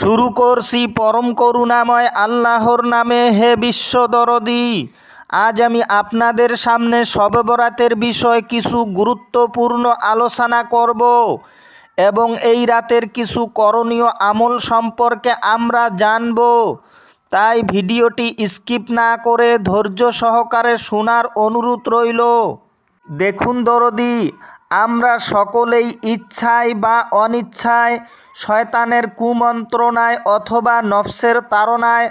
শুরু করছি পরম করুণাময় আল্লাহর নামে, হে বিশ্ব দরদি। আজ আমি আপনাদের সামনে শবে বরাতের বিষয়ে কিছু গুরুত্বপূর্ণ আলোচনা করব এবং এই রাতের কিছু করণীয় আমল সম্পর্কে আমরা জানব। তাই ভিডিওটি স্কিপ না করে ধৈর্য সহকারে শোনার অনুরোধ রইল। দেখুন দরদি, আমরা সকলেই ইচ্ছায় বা অনিচ্ছায় শয়তানের কুমন্ত্রণায় অথবা নফসের তাড়নায়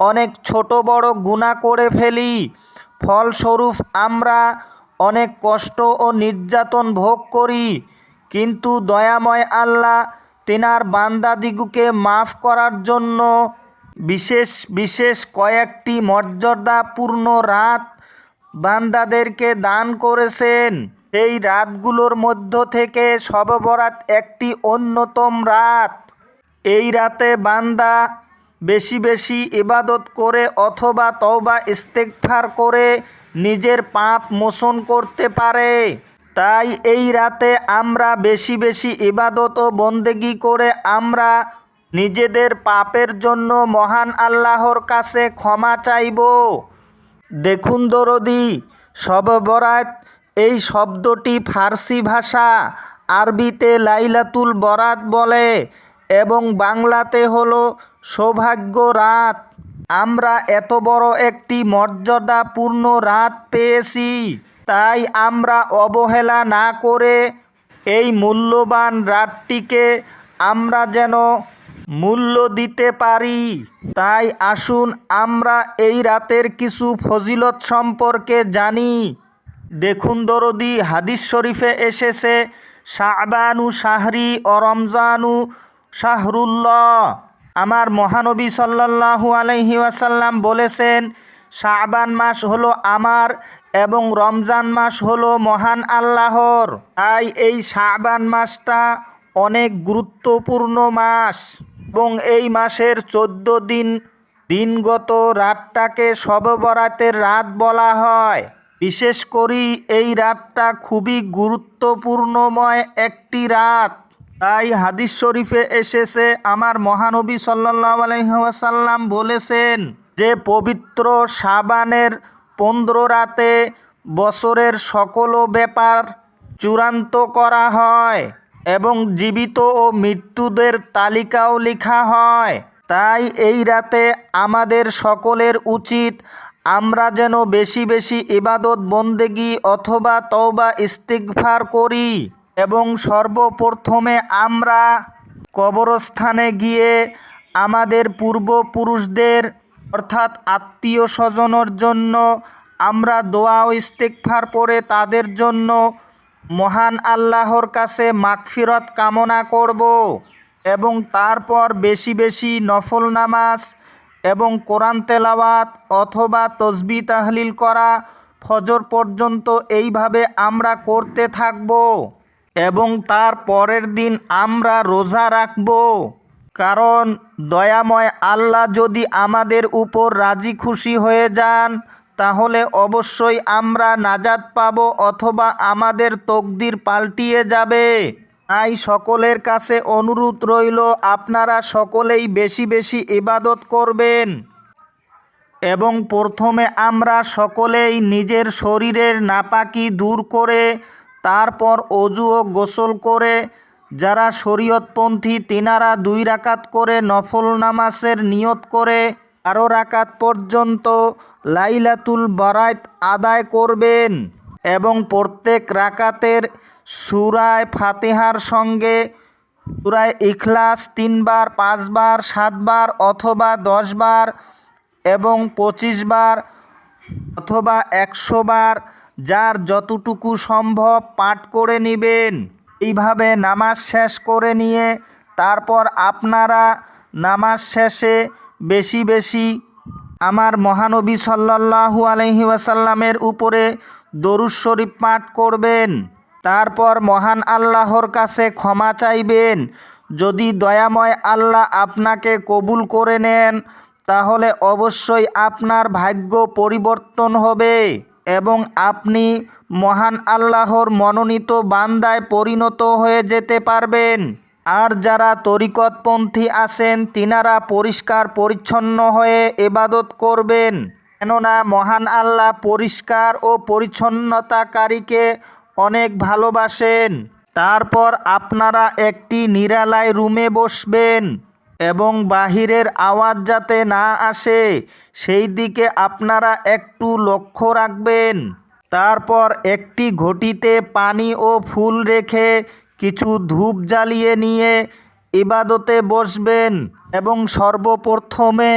অনেক ছোট বড় গুণা করে ফেলি। ফলস্বরূপ আমরা অনেক কষ্ট ও নির্যাতন ভোগ করি, কিন্তু দয়াময় আল্লাহ তেনার বান্দাদিগুকে মাফ করার জন্য বিশেষ বিশেষ কয়েকটি মর্যাদাপূর্ণ রাত বান্দাদেরকে দান করেছেন। এই রাতগুলোর মধ্য থেকে শববরাত একটি অন্যতম রাত। এই রাতে বান্দা বেশি বেশি ইবাদত করে অথবা তওবা ইস্তেগফার করে নিজের পাপ মোচন করতে পারে। তাই এই রাতে আমরা বেশি বেশি ইবাদত ও বন্দেগি করে আমরা নিজেদের পাপের জন্য মহান আল্লাহর কাছে ক্ষমা চাইব। দেখুন দরদি শব বরাত, এই শব্দটি ফার্সি ভাষা। আরবিতে লাইলাতুল বরাত বলে এবং বাংলাতে হলো সৌভাগ্য রাত। আমরা এত বড় একটি মর্যাদাপূর্ণ রাত পেয়েছি, তাই আমরা অবহেলা না করে এই মূল্যবান রাতটিকে আমরা যেন মূল্য দিতে পারি। তাই আসুন আমরা এই রাতের কিছু ফজিলত সম্পর্কে জানি। দেখুন দরদি হাদিস শরীফে এসেছে শাহবানু শাহরি ও রমজানু শাহরুল্লাহ। আমার মহানবী সাল্লাল্লাহু ওয়াসাল্লাম বলেছেন শাহবান মাস হলো আমার এবং রমজান মাস হলো মহান আল্লাহর। তাই এই শাহবান মাসটা অনেক গুরুত্বপূর্ণ মাস। এবং এই মাসের চোদ্দ দিন দিনগত রাতটাকে সববরাতের রাত বলা হয়। বিশেষ করি এই রাতটা খুবই গুরুত্বপূর্ণময় একটি রাত। তাই হাদিস শরীফে এসেছে, আমার মহানবী সাল্লাহ আলহিহাসাল্লাম বলেছেন যে, পবিত্র সাবানের পনেরো রাতে বছরের সকল ব্যাপার চূড়ান্ত করা হয়। এবং জীবিত ও মৃত্যুদের তালিকাও লেখা হয়। তাই এই রাতে আমাদের সকলের উচিত আমরা যেন বেশি বেশি ইবাদত, বন্দেগি অথবা তওবা, ইস্তিগফার করি এবং সর্বপ্রথমে আমরা কবরস্থানে গিয়ে আমাদের পূর্বপুরুষদের অর্থাৎ আত্মীয় স্বজনের জন্য আমরা দোয়া ও ইস্তেকফার পরে তাদের জন্য মহান আল্লাহর কাছে মাগফিরত কামনা করব এবং তারপর বেশি বেশি নফল নামাজ এবং কোরআন তেলাওয়াত অথবা তসবি তাহলিল করা ফজর পর্যন্ত এইভাবে আমরা করতে থাকব এবং তার পরের দিন আমরা রোজা রাখব। কারণ দয়াময় আল্লাহ যদি আমাদের উপর রাজি খুশি হয়ে যান তাহলে অবশ্যই আমরা নাজাত পাব অথবা আমাদের তকদির পাল্টিয়ে যাবে। তাই সকলের কাছে অনুরোধ রইল, আপনারা সকলেই বেশি বেশি ইবাদত করবেন। এবং প্রথমে আমরা সকলেই নিজের শরীরের নাপাকি দূর করে, তারপর অজু ও গোসল করে, যারা শরীয়তপন্থী তিনারা দুই রাকাত করে নফল নামাজের নিয়ত করে আরও রাকাত পর্যন্ত লাইলাতুল বারাত আদায় করবেন এবং প্রত্যেক রাকাতের সুরায় ফাতেহার সঙ্গে সুরায় ইখলাস তিনবার, পাঁচবার, সাতবার অথবা দশবার এবং পঁচিশ বার অথবা একশো বার যার যতটুকু সম্ভব পাঠ করে নেবেন। এইভাবে নামাজ শেষ করে নিয়ে তারপর আপনারা নামাজ শেষে বেশি বেশি আমার মহানবী সাল্লাল্লাহু আলহি ওয়াসাল্লামের উপরে দরুদ শরীফ পাঠ করবেন। তারপর মহান আল্লাহর কাছে ক্ষমা চাইবেন। যদি দয়াময় আল্লাহ আপনাকে কবুল করে নেন, তাহলে অবশ্যই আপনার ভাগ্য পরিবর্তন হবে এবং আপনি মহান আল্লাহর মনোনীত বান্দায় পরিণত হয়ে যেতে পারবেন। আর যারা তরিকতপন্থী আছেন, তিনারা পরিষ্কার পরিচ্ছন্ন হয়ে এবাদত করবেন। কেননা মহান আল্লাহ পরিষ্কার ও পরিচ্ছন্নতাকারীকে অনেক ভালোবাসেন। তারপর আপনারা একটি নিরালায় রুমে বসবেন এবং বাহিরের আওয়াজ যাতে না আসে, সেই দিকে আপনারা একটু লক্ষ্য রাখবেন। তারপর একটি ঘটিতে পানি ও ফুল রেখে কিছু ধূপ জ্বালিয়ে নিয়ে ইবাদতে বসবেন এবং সর্বপ্রথমে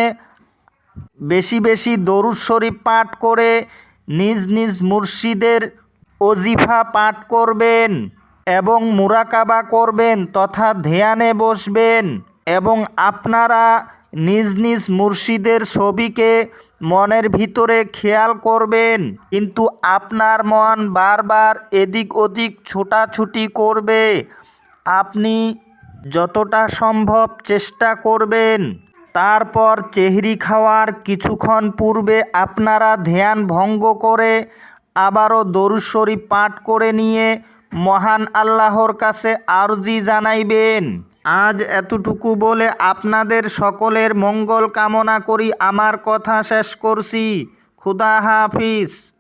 বেশি বেশি দরুদ শরীফ পাঠ করে নিজ নিজ মুর্শিদের অজিফা পাঠ করবেন এবং মুরাকাবা করবেন তথা ধ্যানে বসবেন এবং আপনারা নিজ নিজ মুর্শিদের ছবিকে মনের ভিতরে খেয়াল করবেন, কিন্তু আপনার মন বারবার এদিক ওদিক ছোটাছুটি করবে। আপনি যতটা সম্ভব চেষ্টা করবেন। তারপর চেহরি খাওয়ার কিছুক্ষণ পূর্বে আপনারা ধ্যান ভঙ্গ করে আবারও দরুদ শরীফ পাঠ করে নিয়ে মহান আল্লাহর কাছে আরজি জানাইবেন। আজ এতটুকু বলে আপনাদের সকলের মঙ্গল কামনা করি। আমার কথা শেষ করছি। খুদা হাফিজ।